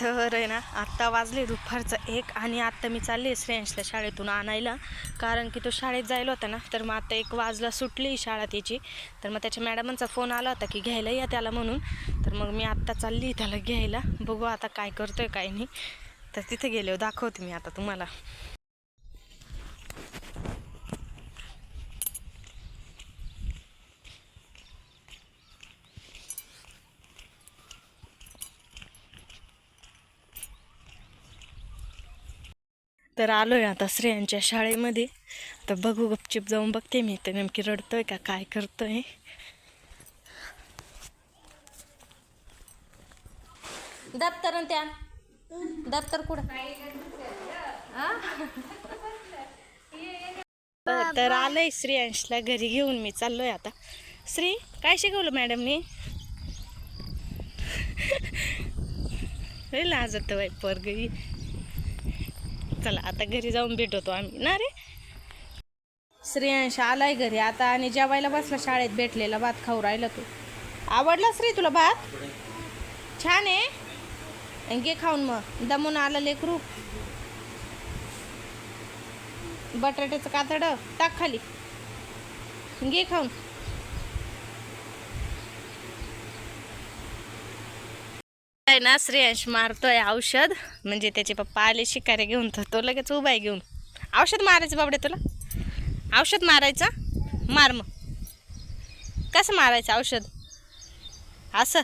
तर आहे ना आत्ता वाजले दुपारचं एक आणि आत्ता मी चालले श्रेयांशला शाळेतून आणायला. कारण की तो शाळेत जायला होता ना तर मग आता एक वाजला सुटली शाळा त्याची तर मग त्याच्या मॅडमांचा फोन आला होता की घ्यायला या त्याला म्हणून. तर मग मी आत्ता चालली त्याला घ्यायला. बघू आता काय करतोय काय नाही. तर तिथे गेले दाखवते मी आता तुम्हाला. तर आलोय आता श्रेयांच्या शाळेमध्ये. तर बघू गपचिप जाऊन बघते मी. तर नेमकी रडतोय का काय करतोय? दप्तर त्या दप्तर कुठं? तर- आलंय श्रेयांशला घरी घेऊन मी चाललोय आता. श्री काय शिकवलं मॅडमनी? लाजत लाजत पर गई चला आता घरी जाऊन भेटवतो आम्ही. ना रे? श्रेयांश आलाय घरी आता आणि जेवायला बसला शाळेत भेटलेला भात खाऊ राहिला तू. आवडला श्री तुला भात? छान आहे. घे खाऊन मग. दमून आलं लेकरू. बटाट्याचं कातड टाक खाली. घे खाऊन. आहे ना श्रेयांश मारतोय औषध. म्हणजे त्याचे पप्पा आले शिकारे घेऊन तर तो लगेच उभा आहे घेऊन. औषध मारायचं बाबडे तुला? औषध मारायचं? मार मग. कसं मारायचं औषध? असं.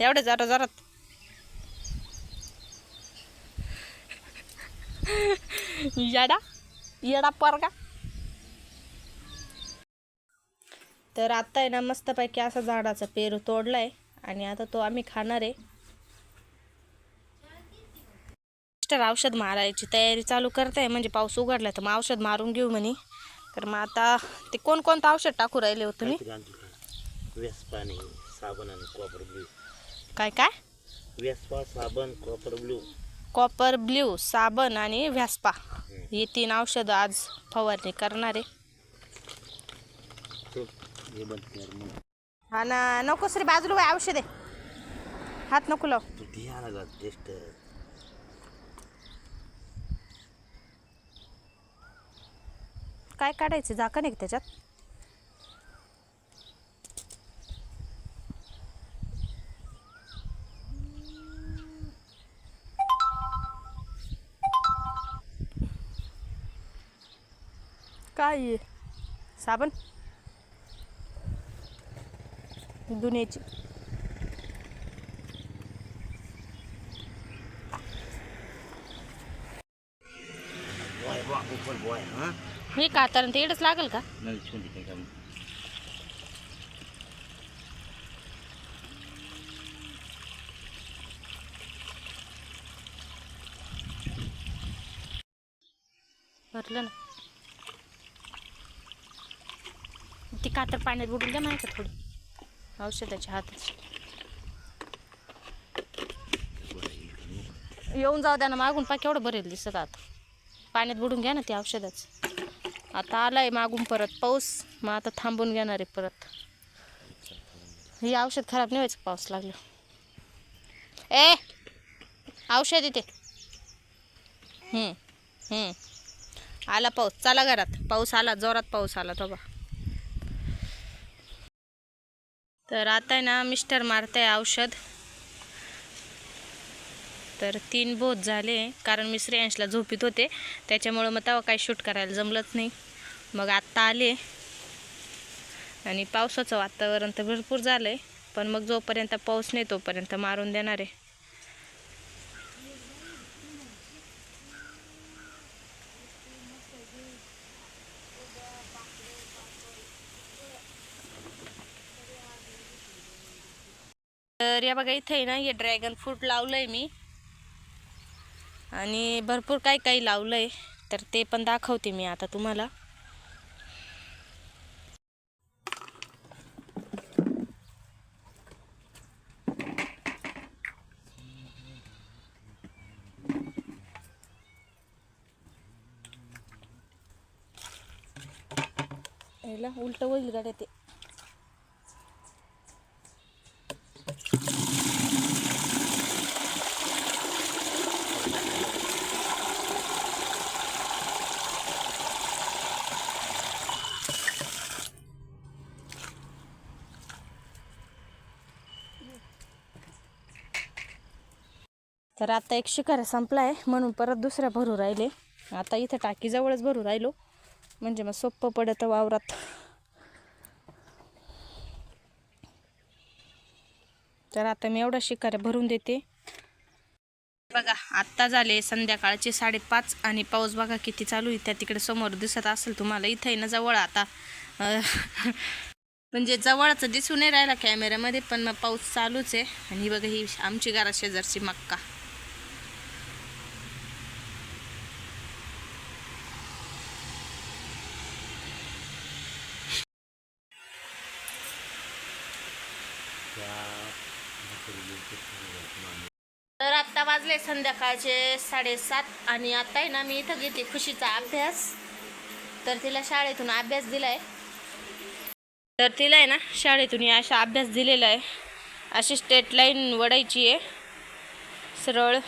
एवढं जरा जोरात. येडा येडा परगा. तर आता आहे ना मस्तपैकी असा झाडाचा पेरू तोडलाय. आणि आता तो आम्ही खाणार आहे. मिस्टर औषध मारायची तयारी चालू करताय म्हणजे पाऊस उघडला तर मग औषध मारून घेऊ म्हणे. तर मग आता ते कोणकोणतं औषध टाकू राहिले हो वेस्पा आणि साबण आणि कॉपर ब्ल्यू काय काय? साबण कॉपर ब्ल्यू कॉपर ब्ल्यू साबण आणि व्यास्पा. ही तीन औषधं आज फवारणी करणार आहे. हे ना नको श्री बाजूला औषध. आहे हात नको लाव. टेस्ट काय काढायचं? झाकण आहे का त्याच्यात? काय साबण? दुनियाची. ऊपर बॉय हां? हे ते लागेल का? काय काम भरलं ना. ती कातर पाण्यात बुडून द्या नाही का थोडी. औषधाच्या हाताची. येऊन जाऊ द्या ना मागून पा केवढं भरेल दिसत आता. पाण्यात बुडून घ्या ना ते औषधच. आता आलाय मागून परत पाऊस मग आता थांबून घेणार आहे परत. हे औषध खराब नाही व्हायचं पाऊस लागलं? ए औषध येते आला पाऊस चला घरात. पाऊस आला जोरात पाऊस आला तो बा. तर आता आहे ना मिस्टर मारतंय औषध. तर तीन बोध झाले. कारण मी श्रेयांशला झोपीत होते. त्याच्यामुळं मग तेव्हा काही शूट करायला जमलंच नाही. मग आत्ता आले. आणि पावसाचं वातावरण तर भरपूर झालं आहे पण मग जोपर्यंत पाऊस नाही तोपर्यंत मारून देणार आहे. तर या बघा इथे ना हे ड्रॅगन फ्रूट लावलं आहे मी. आणि भरपूर काही काही लावलं आहे तर ते पण दाखवते मी आता तुम्हाला. उलट होईल गाड्या ते. तर आता एक शिकारा संपला आहे म्हणून परत दुसऱ्या भरू राहिले. आता इथं टाकीजवळच भरू राहिलो. म्हणजे मग सोपं पडतं वावरात. तर आता मी एवढा शिकाऱ्या भरून देते. बघा आत्ता झाले संध्याकाळचे साडेपाच आणि पाऊस बघा किती चालू आहे. त्या तिकडे समोर दिसत असेल तुम्हाला इथं आहे ना जवळ आता. म्हणजे जवळच दिसून नाही राहिला कॅमेऱ्यामध्ये पण मग पाऊस चालूच आहे. आणि बघा ही आमची घरा शेजारची मक्का. तर आत्ता वाजले संध्याकाळचे साडेसात आणि आत्ता आहे ना मी इथं घेते खुशीचा अभ्यास. तर तिला शाळेतून अभ्यास दिलाय. तर तिला आहे ना शाळेतून अशा अभ्यास दिलेला आहे. अशी स्टेट लाईन वडायची आहे. सरळ.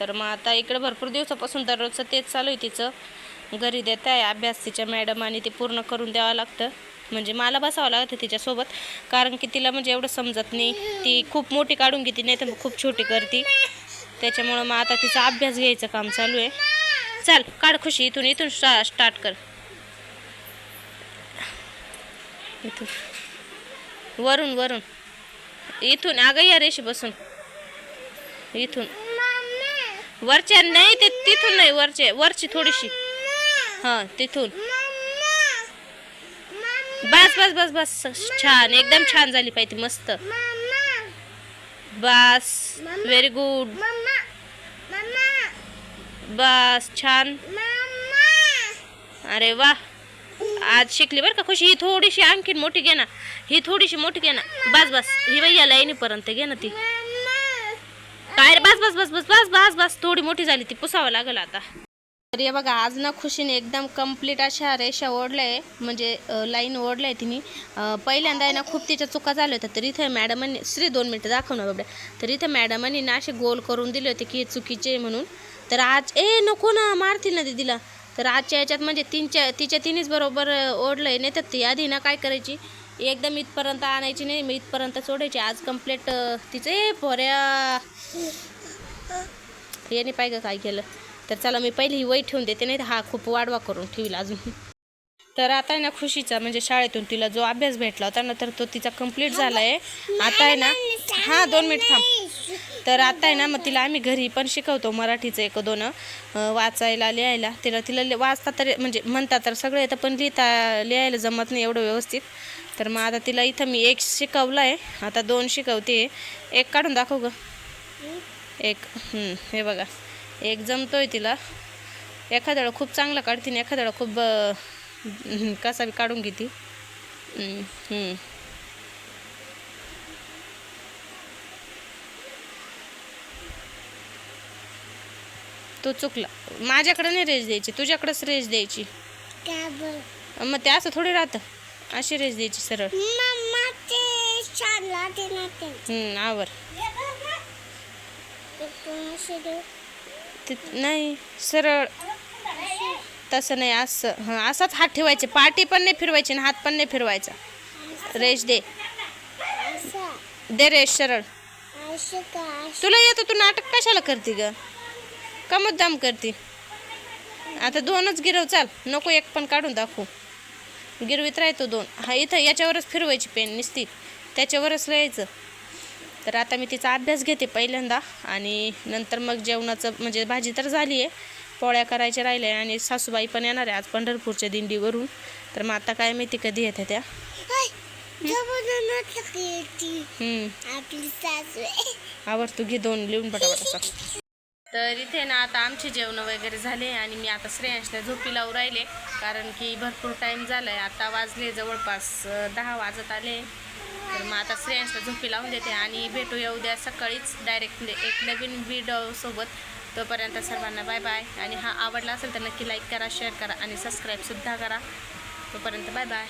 तर मग आता इकडं भरपूर दिवसापासून दररोजचं तेच चालू आहे तिचं. घरी देत आहे अभ्यास तिच्या मॅडम आणि ते पूर्ण करून द्यावं लागतं. म्हणजे मला बसावं लागत तिच्यासोबत. कारण की तिला म्हणजे एवढं समजत नाही. ती खूप मोठी काढून घेते नाही तर मग खूप छोटी करते. त्याच्यामुळं मग आता तिचा अभ्यास घ्यायचं काम चालू आहे. चल काढ खुशी इथून इथून स्टा स्टार्ट कर. इथून. वरून वरून. इथून अगं या रेशी बसून. इथून. वरच्या नाही ते तिथून नाही वरचे वरची थोडीशी. हां तिथून. बस बस बस बस. छान. एकदम छान झाली पाहिजे मस्त. बस. व्हेरी गुड बस छान. अरे वा. आज शिकली बरं का खुशी. ही थोडीशी आणखीन मोठी घे ना. ही थोडीशी मोठी घे ना. बस बस. ही बाई या लाईनीपर्यंत घे ना ती. काय बस बस बस बस बस बस बस. थोडी मोठी झाली ती. पुसावं लागेल आता. तर हे बघा आज ना खुशीने एकदम कंप्लीट अशा रेषा ओढल्या आहे. म्हणजे लाईन ओढल्या आहे तिने. पहिल्यांदा आहे ना खूप तिच्या चुका झाल्या होत्या तर इथे मॅडमांनी श्री दोन मिनटं दाखव ना बाबड्या. तर इथे मॅडमांनी ना असे गोल करून दिले होते की हे चुकीचे म्हणून. तर आज ए नको ना मारतील ना दीदीला. तर आजच्या याच्यात म्हणजे तिच्या तिच्या तिनेच बरोबर ओढलं आहे नाही तर ती आधी ना काय करायची? एकदम इथपर्यंत आणायची नाही मी इथपर्यंत सोडायची. आज कंप्लीट तिचं ए पोऱ्या. याने पाहिजे काय केलं? तर चला मी पहिली ही वही ठेवून देते नाही तर हा खूप वाढवा करून ठेवील अजून. तर आता आहे ना खुशीचा म्हणजे शाळेतून तिला जो अभ्यास भेटला होता ना तर तो तिचा कंप्लीट झाला आहे आता आहे ना हां दोन मिनिट थांब. तर आता आहे ना मग तिला आम्ही घरी पण शिकवतो मराठीचं एक दोन वाचायला लिहायला. तिला तिला लि- वाचता म्हणजे तर म्हणजे म्हणता तर सगळं येतं पण लिहिता लिहायला जमत नाही एवढं व्यवस्थित. तर मग आता तिला इथं मी एक शिकवलं आहे आता दोन शिकवते. एक काढून दाखव ग. एक हे बघा. एक जमतोय तिला. एखाद्या वेळा खूप चांगला काढते आणि एखाद्या वेळा खूप कसा बी काढून घेते. तो चुकला. माझ्याकडे नाही रेज द्यायची तुझ्याकडेच रेज द्यायची. मग ते असं थोडी राहतं. अशी रेज द्यायची सरळ. आवर. नाही सरळ. तसं नाही असं. हां असाच हात ठेवायचे. पाठी पण नाही फिरवायची आणि हात पण नाही फिरवायचा. रेश दे. दे रेश सरळ. तुला येतो तू नाटक कशाला करते ग? का मुद्दाम करते? आता दोनच गिरव चाल. नको एक पण काढून दाखवू. गिरवीत राहतो दोन. हा इथं याच्यावरच फिरवायची पेन निसती. त्याच्यावरच लिहायचं. तर आता मी तिचा अभ्यास घेते पहिल्यांदा आणि नंतर मग जेवणाचं म्हणजे भाजी तर झाली आहे पोळ्या करायच्या राहिल्या आणि सासूबाई पण येणार आहे आज पंढरपूरच्या दिंडीवरून. तर मग आता काय माहिती कधी येते. त्या आवर तू घे दोन लिहून पटापट तर इथे ना आता आमचे जेवण वगैरे झाले आणि मी आता श्रेयांशला झोपी लावून राहिले कारण की भरपूर टाईम झाला आहे आता वाजले जवळपास दहा वाजत आले. तर मग आता श्रेयांशला झोपी लावून देते आणि भेटूया उद्या सकाळीच डायरेक्ट म्हणजे एक नवीन व्हिडिओ सोबत. तोपर्यंत सर्वांना बाय बाय आणि हा आवडला असेल तर नक्की लाईक करा शेअर करा आणि सबस्क्राईबसुद्धा करा. तोपर्यंत बाय बाय